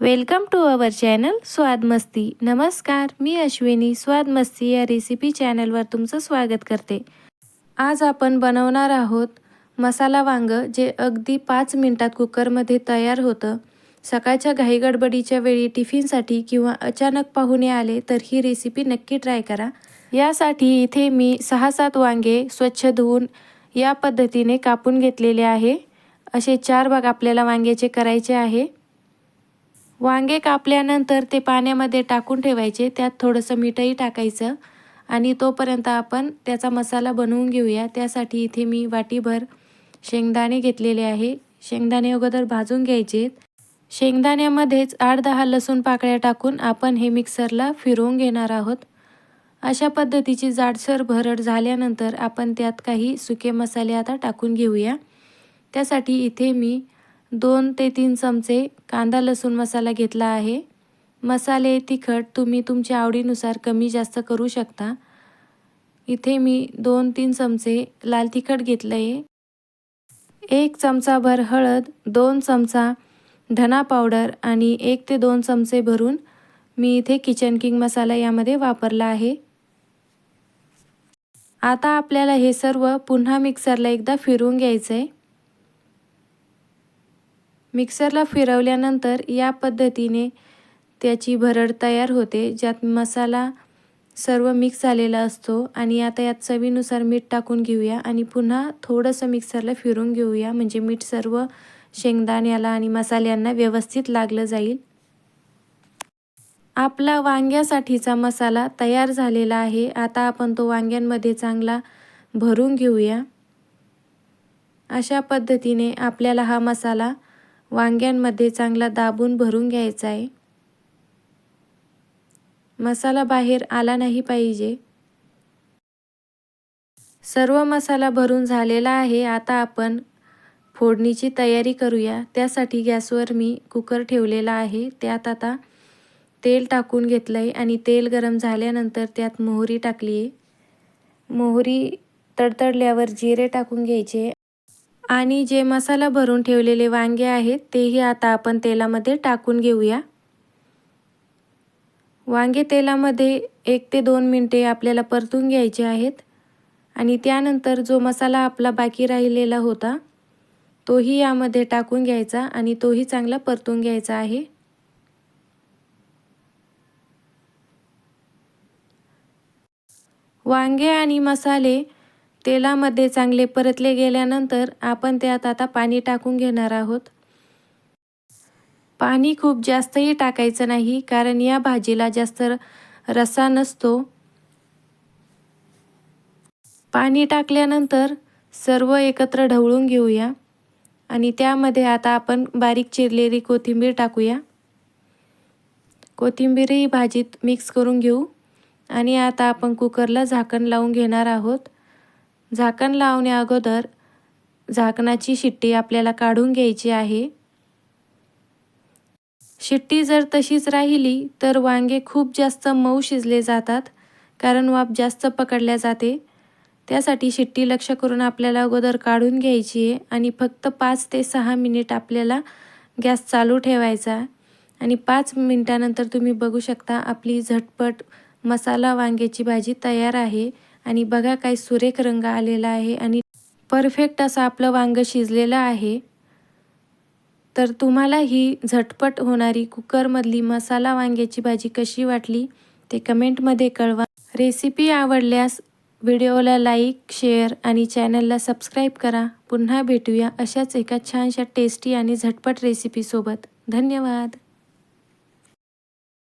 Welcome to our channel स्वाद मस्ती. नमस्कार मी अश्विनी. स्वाद मस्ती या रेसिपी चॅनलवर तुमचं स्वागत करते. आज आपण बनवणार आहोत मसाला वांग जे अगदी पाच मिनटात कुकरमध्ये तयार होतं. सकाळच्या घाईगडबडीच्या वेळी टिफिनसाठी किंवा अचानक पाहुणे आले तर ही रेसिपी नक्की ट्राय करा. यासाठी इथे मी सहा सात वांगे स्वच्छ धुवून या पद्धतीने कापून घेतलेले आहे. असे चार भाग आपल्याला वांग्याचे करायचे आहे. वांगे कापल्यानंतर ते पाण्यामध्ये टाकून ठेवायचे. त्यात थोडंसं मीठही टाकायचं. आणि तोपर्यंत आपण त्याचा मसाला बनवून घेऊया. त्यासाठी इथे मी वाटीभर शेंगदाणे घेतलेले आहे. शेंगदाणे अगोदर भाजून घ्यायचे. शेंगदाण्यामध्येच आठ दहा लसूण पाकळ्या टाकून आपण हे मिक्सरला फिरवून घेणार आहोत. अशा पद्धतीची जाडसर भरड झाल्यानंतर आपण त्यात काही सुके मसाले आता टाकून घेऊया. त्यासाठी इथे मी दोन ते तीन चमचे कांदा लसूण मसाला घेतला आहे. मसाले तिखट तुम्ही तुमच्या आवडीनुसार कमी जास्त करू शकता. इथे मी दोन तीन चमचे लाल तिखट घेतलं आहे एक चमचाभर हळद दोन चमचा धना पावडर आणि एक ते दोन चमचे भरून मी इथे किचन किंग मसाला यामध्ये वापरला आहे. आता आपल्याला हे सर्व पुन्हा मिक्सरला एकदा फिरवून घ्यायचं आहे मिक्सरला फिरवल्यानंतर या पद्धतीने त्याची भरड तयार होते ज्यात मसाला सर्व मिक्स झालेला असतो. आणि आता यात चवीनुसार मीठ टाकून घेऊया आणि पुन्हा थोडंसं मिक्सरला फिरून घेऊया. म्हणजे मीठ सर्व शेंगदाण्याला आणि मसाल्यांना व्यवस्थित लागलं जाईल. आपला वांग्यासाठीचा मसाला तयार झालेला आहे. आता आपण तो वांग्यांमध्ये चांगला भरून घेऊया. अशा पद्धतीने आपल्याला हा मसाला वांग्यांमध्ये चांगला दाबून भरून घ्यायचा आहे. मसाला बाहेर आला नाही पाहिजे. सर्व मसाला भरून झालेला आहे. आता आपण फोडणीची तयारी करूया. त्यासाठी गॅसवर मी कुकर ठेवलेला आहे. त्यात आता तेल टाकून घेतलं आहे आणि तेल गरम झाल्यानंतर त्यात मोहरी टाकली आहे मोहरी तडतडल्यावर जिरे टाकून घ्यायचे. आणि जे मसाला भरून ठेवलेले वांगे आहेत तेही आता आपण तेलामध्ये टाकून घेऊया. वांगे तेलामध्ये एक ते दोन मिनटे आपल्याला परतून घ्यायचे आहेत आणि त्यानंतर जो मसाला आपला बाकी राहिलेला होता तोही यामध्ये टाकून घ्यायचा आणि तोही चांगला परतून घ्यायचा आहे. वांगे आणि मसाले तेलामध्ये चांगले परतले गेल्यानंतर आपण त्यात आता पाणी टाकून घेणार आहोत. पाणी खूप जास्तही टाकायचं नाही कारण या भाजीला जास्त रसा नसतो. पाणी टाकल्यानंतर सर्व एकत्र ढवळून घेऊया आणि त्यामध्ये आता आपण बारीक चिरलेली कोथिंबीर टाकूया. कोथिंबीरही भाजीत मिक्स करून घेऊ आणि आता आपण कुकरला झाकण लावून घेणार आहोत. झाकण लावण्या अगोदर झाकणाची शिट्टी आपल्याला काढून घ्यायची आहे. शिट्टी जर तशीच राहिली तर वांगे खूप जास्त मऊ शिजले जातात कारण वाफ जास्त पकडल्या जाते. त्यासाठी शिट्टी लक्ष करून आपल्याला अगोदर काढून घ्यायची आहे आणि फक्त पाच ते सहा मिनिट आपल्याला गॅस चालू ठेवायचा आणि पाच मिनटानंतर तुम्ही बघू शकता आपली झटपट मसाला वांग्याची भाजी तयार आहे. आणि बघा काय सुरेख रंग आलेला आहे आणि परफेक्ट असं आपलं वांग शिजलेलं आहे. तर तुम्हाला ही झटपट होणारी कुकरमधली मसाला वांग्याची भाजी कशी वाटली ते कमेंटमध्ये कळवा. रेसिपी आवडल्यास व्हिडिओला लाईक शेअर आणि चॅनलला सबस्क्राईब करा. पुन्हा भेटूया अशाच एका छानशा टेस्टी आणि झटपट रेसिपीसोबत धन्यवाद.